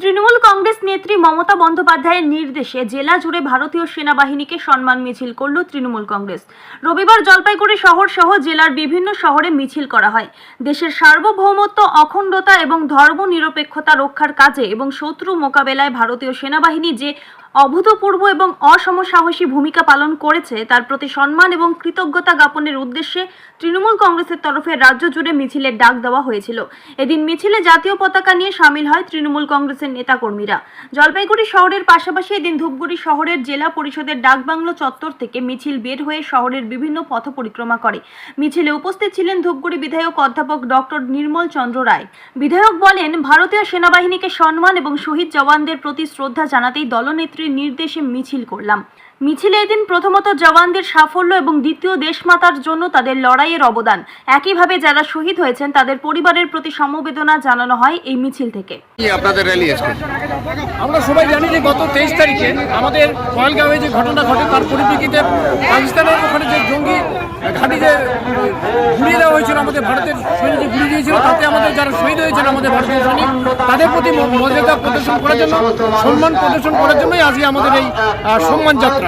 তৃণমূল কংগ্রেস নেত্রী মমতা বন্দ্যোপাধ্যায়ের নির্দেশে জেলা জুড়ে ভারতীয় সেনাবাহিনীকে সম্মান মিছিল করল তৃণমূল কংগ্রেস। রবিবার জলপাইগুড়ি শহর সহ জেলার বিভিন্ন শহরে মিছিল করা হয়। দেশের সার্বভৌমত্ব, অখণ্ডতা এবং ধর্মনিরপেক্ষতা রক্ষার কাজে এবং শত্রু মোকাবেলায় ভারতীয় সেনাবাহিনী যে অভূতপূর্ব এবং অসমসাহসী ভূমিকা পালন করেছে। তার প্রতি সম্মান এবং কৃতজ্ঞতা জ্ঞাপনের উদ্দেশ্যে তৃণমূল কংগ্রেসের তরফে রাজ্য জুড়ে মিছিলের ডাক দেওয়া হয়েছিল। এদিন মিছিলে জাতীয় পতাকা নিয়ে সামিল হয় তৃণমূল কংগ্রেসের নেতাকর্মীরা। জলপাইগুড়ি শহরের পাশাপাশি এদিন ধূপগুড়ি শহরের জেলা পরিষদের ডাকবাংলো চত্বর থেকে মিছিল বের হয়ে শহরের বিভিন্ন পথ পরিক্রমা করে। মিছিলে উপস্থিত ছিলেন ধূপগুড়ি বিধায়ক অধ্যাপক ডক্টর নির্মল চন্দ্র রায়। বিধায়ক বলেন, ভারতীয় সেনাবাহিনীকে সম্মান এবং শহীদ জওয়ানদের প্রতি শ্রদ্ধা জানাতেই দলনেত্রীর নির্দেশে মিছিল করলাম। মিছিলে এদিন প্রথমত জওয়ানদের সাফল্য এবং দ্বিতীয় দেশমাতার জন্য তাদের লড়াইয়ের অবদান। একইভাবে যারা শহীদ হয়েছেন তাদের পরিবারের প্রতি সমবেদনা জানানো হয় এই মিছিল থেকে। আপনাদের র্যালি আমরা সবাই জানি যে গত তেইশ তারিখে আমাদের পয়েলগাঁওয়ে যে ঘটনা ঘটে তার পরিপ্রেক্ষিতে পাকিস্তানের ওখানে যে জঙ্গি ঘাঁটি যে ঘুরিয়ে দেওয়া হয়েছিল আমাদের ভারতের সৈনিক যে ঘুরিয়ে দিয়েছিল তাতে আমাদের যারা শহীদ হয়েছেন আমাদের ভারতীয় সৈনিক তাদের প্রতি মর্যাদা প্রদর্শন করার জন্য সম্মান প্রদর্শন করার জন্যই আজকে আমাদের এই সম্মান যাত্রা।